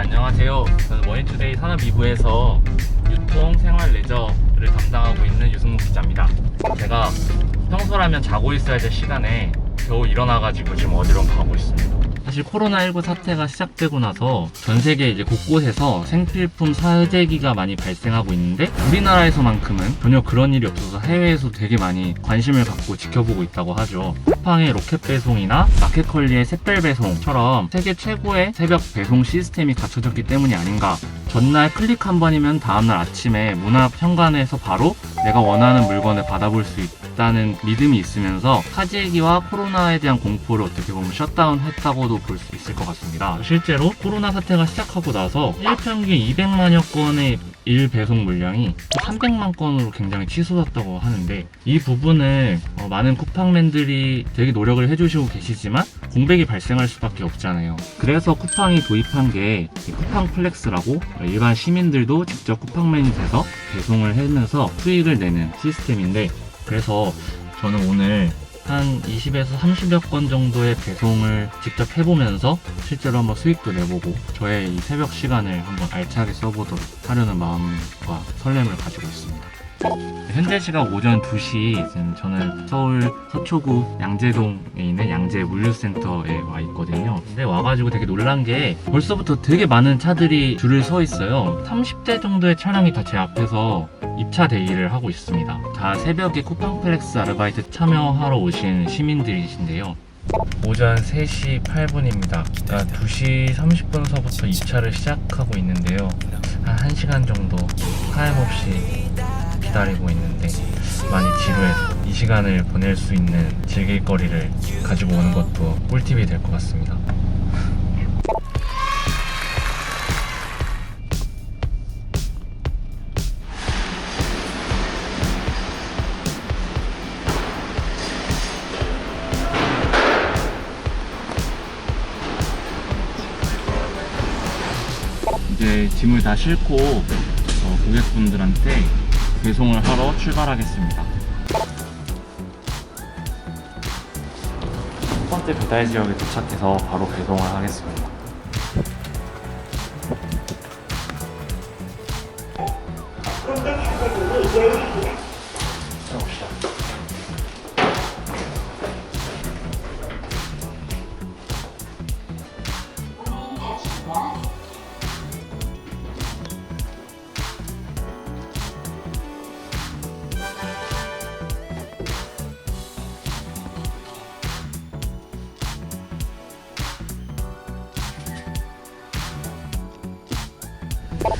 안녕하세요. 저는 머니투데이 산업이부에서 유통, 생활, 레저를 담당하고 있는 유승목 기자입니다. 제가 평소라면 자고 있어야 될 시간에 겨우 일어나가지고 지금 어디로 가고 있습니다. 사실 코로나19 사태가 시작되고 나서 전 세계 이제 곳곳에서 생필품 사재기가 많이 발생하고 있는데 우리나라에서만큼은 전혀 그런 일이 없어서 해외에서 되게 많이 관심을 갖고 지켜보고 있다고 하죠. 쿠팡의 로켓 배송이나 마켓컬리의 샛별 배송처럼 세계 최고의 새벽 배송 시스템이 갖춰졌기 때문이 아닌가. 전날 클릭 한 번이면 다음날 아침에 문 앞 현관에서 바로 내가 원하는 물건을 받아볼 수 있다는 믿음이 있으면서 사재기와 코로나에 대한 공포를 어떻게 보면 셧다운 했다고도 볼 수 있을 것 같습니다. 실제로 코로나 사태가 시작하고 나서 일평균 200만여 건의 일 배송 물량이 300만 건으로 굉장히 치솟았다고 하는데 이 부분을 어, 많은 쿠팡맨들이 되게 노력을 해주시고 계시지만 공백이 발생할 수밖에 없잖아요. 그래서 쿠팡이 도입한 게이 쿠팡 플렉스라고 일반 시민들도 직접 쿠팡맨이 돼서 배송을 하면서 수익을 내는 시스템인데 그래서 저는 오늘 한 20에서 30여 건 정도의 배송을 직접 해보면서 실제로 한번 수익도 내보고 저의 이 새벽 시간을 한번 알차게 써보도록 하려는 마음과 설렘을 가지고 있습니다. 현재 시각 오전 2시 지금 저는 서울 서초구 양재동에 있는 양재 물류센터에 와 있거든요. 근데 와가지고 되게 놀란 게 벌써부터 되게 많은 차들이 줄을 서 있어요. 30대 정도의 차량이 다 제 앞에서 입차 대기를 하고 있습니다. 다 새벽에 쿠팡플렉스 아르바이트 참여하러 오신 시민들이신데요. 오전 3시 8분입니다. 그러니까 2시 30분서부터 입차를 시작하고 있는데요. 한 1시간 정도 하염없이 기다리고 있는데 많이 지루해서 이 시간을 보낼 수 있는 즐길 거리를 가지고 오는 것도 꿀팁이 될 것 같습니다. 이제 짐을 다 싣고 어, 고객분들한테 배송을 하러 출발하겠습니다. 첫 번째 배달 지역에 도착해서 바로 배송을 하겠습니다.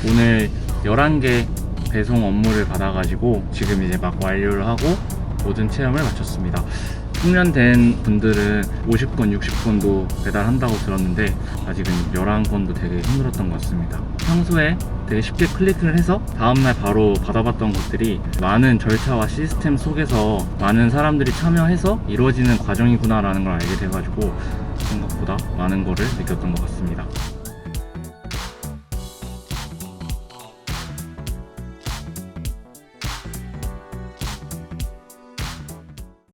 오늘 11개 배송 업무를 받아가지고 지금 이제 막 완료를 하고 모든 체험을 마쳤습니다. 숙련된 분들은 50건, 60건도 배달한다고 들었는데 아직은 11건도 되게 힘들었던 것 같습니다. 평소에 되게 쉽게 클릭을 해서 다음날 바로 받아봤던 것들이 많은 절차와 시스템 속에서 많은 사람들이 참여해서 이루어지는 과정이구나라는 걸 알게 돼가지고 생각보다 많은 거를 느꼈던 것 같습니다.